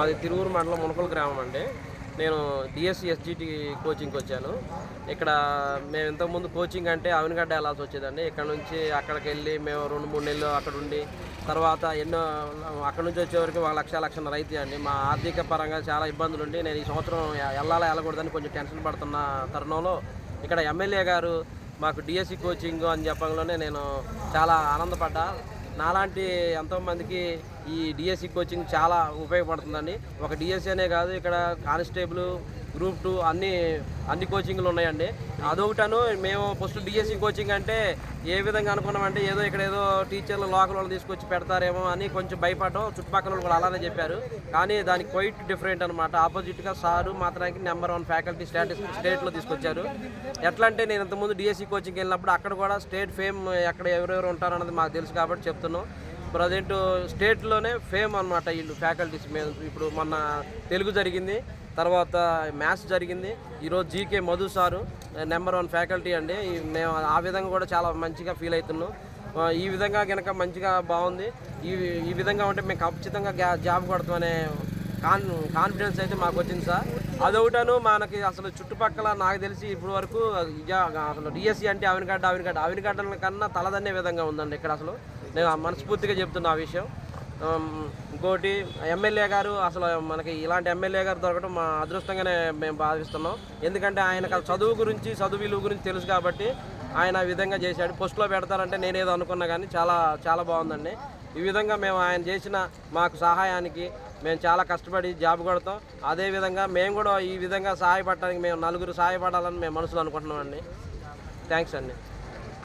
మాది తిరువురు మండలం మునకల్ గ్రామం అండి. నేను డిఎస్సి ఎస్జిటి కోచింగ్కి వచ్చాను. ఇక్కడ మేము ఇంతకుముందు కోచింగ్ అంటే అవినగడ్డ వెళ్ళాల్సి వచ్చేదండి. ఇక్కడ నుంచి అక్కడికి వెళ్ళి మేము రెండు మూడు నెలలు అక్కడ ఉండి తర్వాత ఎన్నో అక్కడ నుంచి వచ్చేవరకు ఒక లక్ష లక్షన్నర అయితే అండి. మా ఆర్థిక పరంగా చాలా ఇబ్బందులు ఉండి నేను ఈ సంవత్సరం వెళ్ళాలా వెళ్ళకూడదని కొంచెం టెన్షన్ పడుతున్న తరుణంలో ఇక్కడ ఎమ్మెల్యే గారు మాకు డిఎస్సి కోచింగ్ అని చెప్పడంలోనే నేను చాలా ఆనందపడ్డా. నాలాంటి ఎంతోమందికి ఈ డిఎస్సి కోచింగ్ చాలా ఉపయోగపడుతుందండి. ఒక డిఎస్సి అనే కాదు ఇక్కడ కానిస్టేబుల్ గ్రూప్ టూ అన్ని అన్ని కోచింగ్లు ఉన్నాయండి. అదొకటను మేము ఫస్ట్ డిఎస్సి కోచింగ్ అంటే ఏ విధంగా అనుకున్నామంటే ఏదో ఇక్కడ ఏదో టీచర్లు లోకల్ వాళ్ళు తీసుకొచ్చి పెడతారేమో అని కొంచెం భయపడడం. చుట్టుపక్కల వాళ్ళు కూడా అలానే చెప్పారు. కానీ దానికి క్వైట్ డిఫరెంట్ అనమాట ఆపోజిట్గా సారు మాత్రానికి నెంబర్ వన్ ఫ్యాకల్టీ స్టాటస్ స్టేట్లో తీసుకొచ్చారు. ఎట్లా అంటే నేను ఇంతకుముందు డిఎస్సి కోచింగ్ వెళ్ళినప్పుడు అక్కడ కూడా స్టేట్ ఫేమ్ ఎక్కడ ఎవరెవరు ఉంటారన్నది మాకు తెలుసు కాబట్టి చెప్తున్నాం. ప్రజెంట్ స్టేట్లోనే ఫేమ్ అనమాట వీళ్ళు ఫ్యాకల్టీస్ మీద. ఇప్పుడు మొన్న తెలుగు జరిగింది తర్వాత మ్యాథ్స్ జరిగింది ఈరోజు GK Madhu sir number one faculty అండి. మేము ఆ విధంగా కూడా చాలా మంచిగా ఫీల్ అవుతున్నాం. ఈ విధంగా కనుక మంచిగా బాగుంది ఈ ఈ విధంగా ఉంటే మేము ఖచ్చితంగా గ్యా జాబ్ కొడతామనే కాన్ కాన్ఫిడెన్స్ అయితే మాకు వచ్చింది సార్. అదొకటను మనకి అసలు చుట్టుపక్కల నాకు తెలిసి ఇప్పుడు వరకు అసలు డిఎస్సి అంటే ఆవినగడ్డ ఆవినగడ్డ ఆవినగడ్డ కన్నా తలదన్నే విధంగా ఉందండి ఇక్కడ అసలు. నేను మనస్ఫూర్తిగా చెప్తున్నా ఆ విషయం. ఇంకోటి ఎమ్మెల్యే గారు అసలు మనకి ఇలాంటి ఎమ్మెల్యే గారు దొరకడం మా అదృష్టంగానే మేము భావిస్తున్నాం. ఎందుకంటే ఆయన చదువు గురించి చదువు విలువ గురించి తెలుసు కాబట్టి ఆయన విధంగా చేశాడు. పోస్ట్లో పెడతారంటే నేనేదో అనుకున్నా కానీ చాలా చాలా బాగుందండి. ఈ విధంగా మేము ఆయన చేసిన మాకు సహాయానికి మేము చాలా కష్టపడి జాబ్ కొడతాం. అదేవిధంగా మేము కూడా ఈ విధంగా సహాయపడటానికి మేము నలుగురు సహాయపడాలని మేము మనసులో అనుకుంటున్నామండి. థ్యాంక్స్ అండి.